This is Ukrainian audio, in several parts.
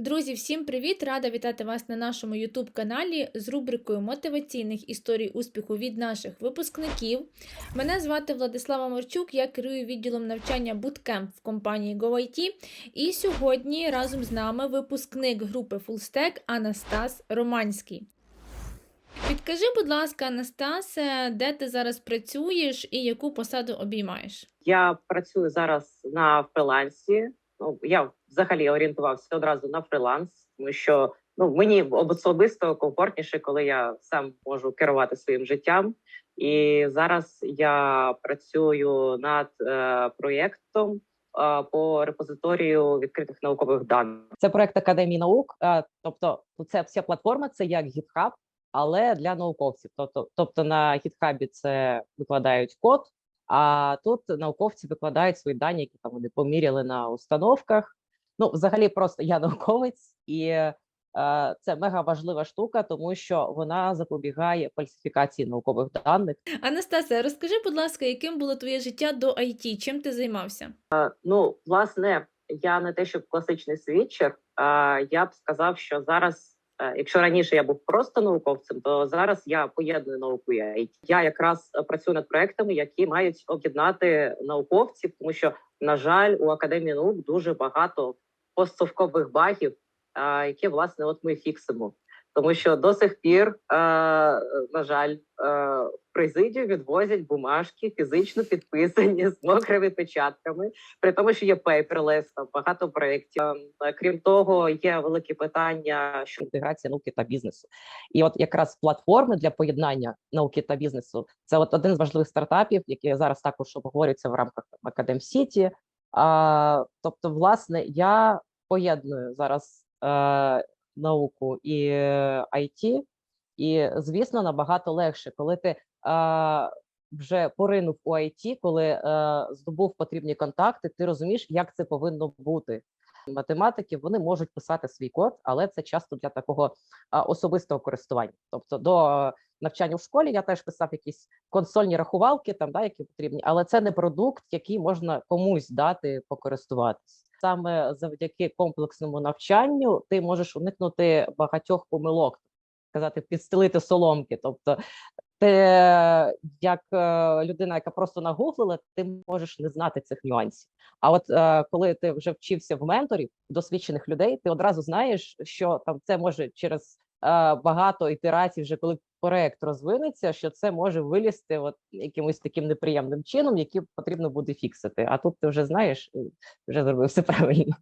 Друзі, всім привіт! Рада вітати вас на нашому YouTube каналі з рубрикою мотиваційних історій успіху від наших випускників. Мене звати Владислава Марчук, я керую відділом навчання Bootcamp в компанії GoIT. І сьогодні разом з нами випускник групи Fullstack Анастас Романський. Підкажи, будь ласка, Анастасе, де ти зараз працюєш і яку посаду обіймаєш? Я працюю зараз на фрилансі. Ну я взагалі орієнтувався одразу на фриланс, тому що ну мені особисто комфортніше, коли я сам можу керувати своїм життям. І зараз я працюю над е, проєктом е, по репозиторію відкритих наукових даних. Це проект Академії наук. е, Тобто, це вся платформа, це як GitHub, але для науковців. Тобто, тобто на GitHub це викладають код, а тут науковці викладають свої дані, які там вони поміряли на установках. Ну, взагалі, просто я науковець, і е, це мега важлива штука, тому що вона запобігає фальсифікації наукових даних. Анастасія, розкажи, будь ласка, яким було твоє життя до IT? Чим ти займався? Ну, власне, я не те, щоб класичний свідчер. А я б сказав, що зараз, е, якщо раніше я був просто науковцем, то зараз я поєдную науку і IT. Я якраз е, працюю над проектами, які мають об'єднати науковців, тому що, на жаль, у академії наук дуже багато постсовкових багів, які власне от ми фіксимо. Тому що до сих пір, на жаль, в президію відвозять бумажки фізично підписані з мокрими печатками, при тому, що є paperless, там багато проєктів. Е, Крім того, є великі питання щодо інтеграція науки та бізнесу. І от якраз платформи для поєднання науки та бізнесу це от один з важливих стартапів, які зараз також обговорюються в рамках Академ Сіті. Тобто, власне, я поєдную зараз е, науку і е, IT, і звісно, набагато легше, коли ти е, вже поринув у IT, коли е, здобув потрібні контакти, ти розумієш, як це повинно бути математики вони можуть писати свій код, але це часто для такого а, особистого користування. Тобто до е, навчання в школі я теж писав якісь консольні рахувалки, там да, які потрібні, але це не продукт, який можна комусь дати покористуватись. Саме завдяки комплексному навчанню ти можеш уникнути багатьох помилок, сказати, підстелити соломки. Тобто, ти як е, людина, яка просто нагуглила, ти можеш не знати цих нюансів. А от е, коли ти вже вчився в менторів, досвідчених людей, ти одразу знаєш, що там це може через багато ітерацій, вже коли проект розвинеться, що це може вилізти от якимось таким неприємним чином, який потрібно буде фіксити. А тут ти вже знаєш, вже зробив все правильно.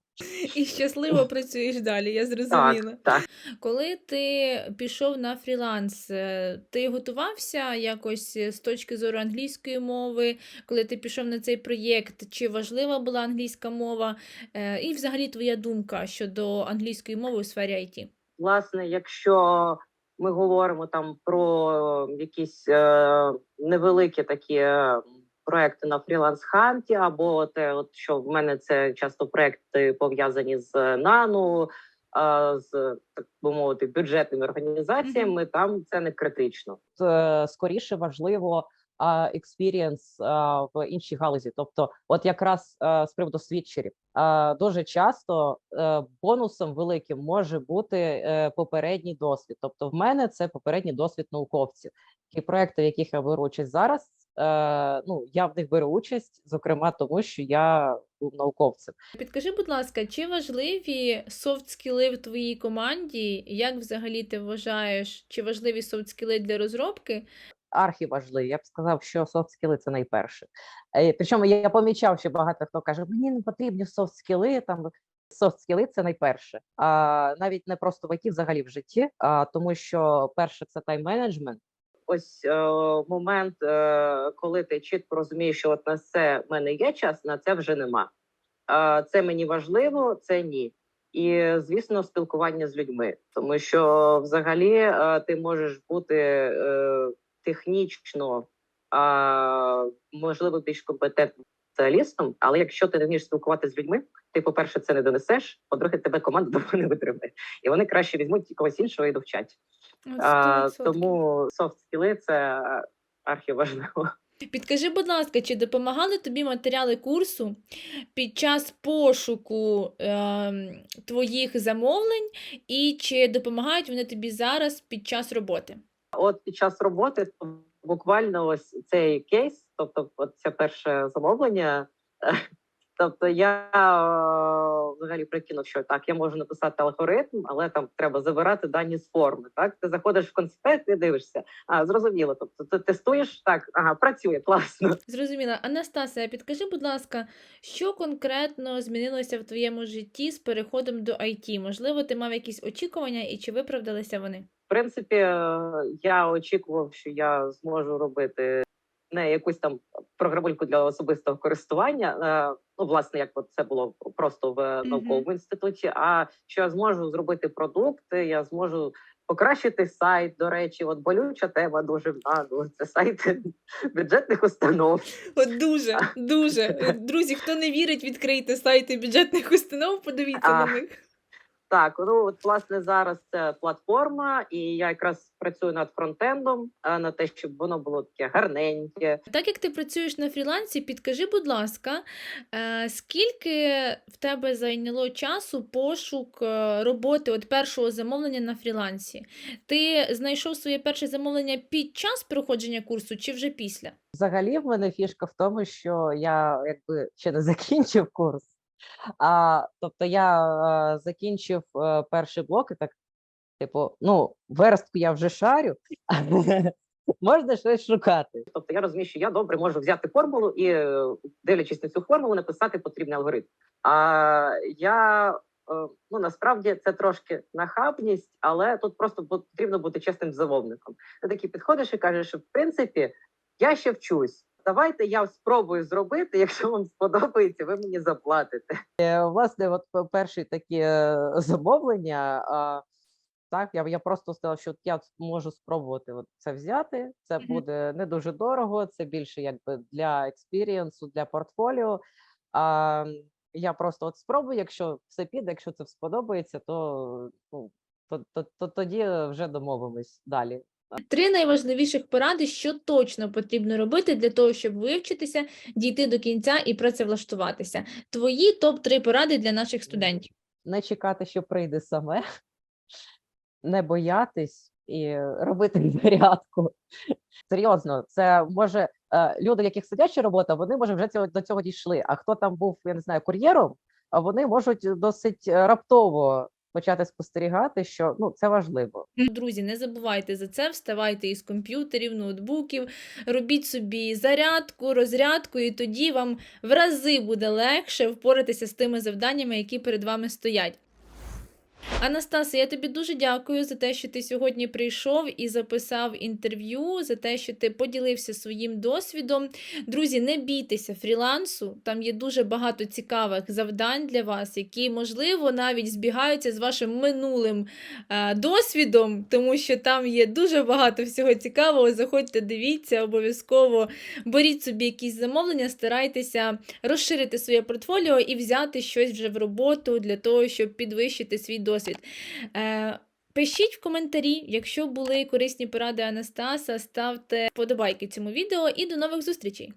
І щасливо працюєш далі, я зрозуміла. так. Коли ти пішов на фріланс, е, ти готувався якось е, з точки зору англійської мови, коли ти пішов на цей проєкт, чи важлива була англійська мова? Е, І взагалі твоя думка щодо англійської мови у сфері IT? Власне, якщо ми говоримо там про якісь е, невеликі такі е, проекти на фріланс ханті, або те, от що в мене це часто проекти пов'язані з нано, е, з так би мовити, бюджетними організаціями, там це не критично. е, скоріше важливо експірієнс в іншій галузі. Тобто, от якраз з приводу свідчерів, дуже часто е, бонусом великим може бути е, попередній досвід. Тобто, в мене це попередній досвід науковців. Ті проекти, в яких я беру участь зараз. е, Ну, я в них беру участь, зокрема, тому що я був науковцем. Підкажи, будь ласка, чи важливі софт-скіли в твоїй команді? Як взагалі ти вважаєш, чи важливі софт-скіли для розробки? Архіважливі. Я б сказав, що софт-скіли це найперше. Е, Причому я помічав, що багато хто каже, мені не потрібні софт-скіли, там софт-скіли це найперше. А навіть не просто в IT, взагалі в житті, а тому що перше це тайм-менеджмент. Ось е, момент, е, коли ти чітко розумієш, що от на це в мене є час, на це вже нема. Е, це мені важливо, це ні. І звісно, спілкування з людьми, тому що взагалі ти можеш бути технічно, а, можливо, більш компетентним спеціалістом, але якщо ти не вмієш спілкуватися з людьми, ти, по-перше, це не донесеш, по-друге, тебе команда довго не витримає. І вони краще візьмуть когось іншого і довчать. А, тому софт скіли це архіважливо. Підкажи, будь ласка, чи допомагали тобі матеріали курсу під час пошуку ем, твоїх замовлень, і чи допомагають вони тобі зараз під час роботи? От під час роботи буквально ось цей кейс, тобто, от це перше замовлення. Тобто я е, взагалі прикинув, що так, я можу написати алгоритм, але там треба забирати дані з форми. Так, ти заходиш в конспект і дивишся. А зрозуміло. Тобто, ти тестуєш так, ага, працює класно. Зрозуміла. Анастасія, підкажи, будь ласка, що конкретно змінилося в твоєму житті з переходом до IT? Можливо, ти мав якісь очікування і чи виправдалися вони? В принципі, е, я очікував, що я зможу робити не якусь там програмульку для особистого користування. е, Ну, власне, як це було просто в науковому інституті. А що я зможу зробити продукти, я зможу покращити сайт. До речі, от болюча тема дуже ну, це сайти бюджетних установ. От дуже, дуже. Друзі, хто не вірить, відкрийте сайти бюджетних установ, подивіться А. на них. Так, ну от власне зараз це платформа, і я якраз працюю над фронтендом, а, на те, щоб воно було таке гарненьке, Так як ти працюєш на фрілансі, підкажи, будь ласка, е, скільки в тебе зайняло часу пошук е, роботи от першого замовлення на фрілансі? Ти знайшов своє перше замовлення під час проходження курсу чи вже після? Взагалі, в мене фішка в тому, що я якби ще не закінчив курс. А, тобто я е, закінчив е, перший блок і так, типу, ну, верстку я вже шарю, можна щось шукати. Тобто я розумію, що я добре можу взяти формулу і, е, дивлячись на цю формулу, написати потрібний алгоритм. А я ну насправді це трошки нахабність, але тут просто потрібно бути чесним замовником. Ти такий підходиш і кажеш, що в принципі я ще вчусь. Давайте я спробую зробити. Якщо вам сподобається, ви мені заплатите. Е, Власне, от перші такі е, замовлення. Так, я, я просто сказав, що я можу спробувати от це взяти. Це буде не дуже дорого, це більше якби для експірієнсу, для портфоліо. А, я просто от спробую, якщо все піде, якщо це сподобається, то, ну, то, то, то тоді вже домовимось далі. Три найважливіших поради, що точно потрібно робити для того, щоб вивчитися, дійти до кінця і працевлаштуватися. Твої топ-3 поради для наших студентів. не чекати, що прийде саме, не боятись і робити зарядку. Серйозно, це може е, люди, яких сидяча робота, вони може вже цього до цього дійшли. А хто там був, я не знаю, кур'єром, вони можуть досить е, раптово почати спостерігати, що ну це важливо. Друзі, не забувайте за це, вставайте із комп'ютерів, ноутбуків, робіть собі зарядку, розрядку, і тоді вам в рази буде легше впоратися з тими завданнями, які перед вами стоять. Анастасія, я тобі дуже дякую за те, що ти сьогодні прийшов і записав інтерв'ю, за те, що ти поділився своїм досвідом. Друзі, не бійтеся фрілансу, там є дуже багато цікавих завдань для вас, які, можливо, навіть збігаються з вашим минулим е, досвідом, тому що там є дуже багато всього цікавого. Заходьте, дивіться, обов'язково беріть собі якісь замовлення, старайтеся розширити своє портфоліо і взяти щось вже в роботу для того, щоб підвищити свій досвід. Е, Пишіть в коментарі, якщо були корисні поради Анастаса, ставте вподобайки цьому відео і до нових зустрічей!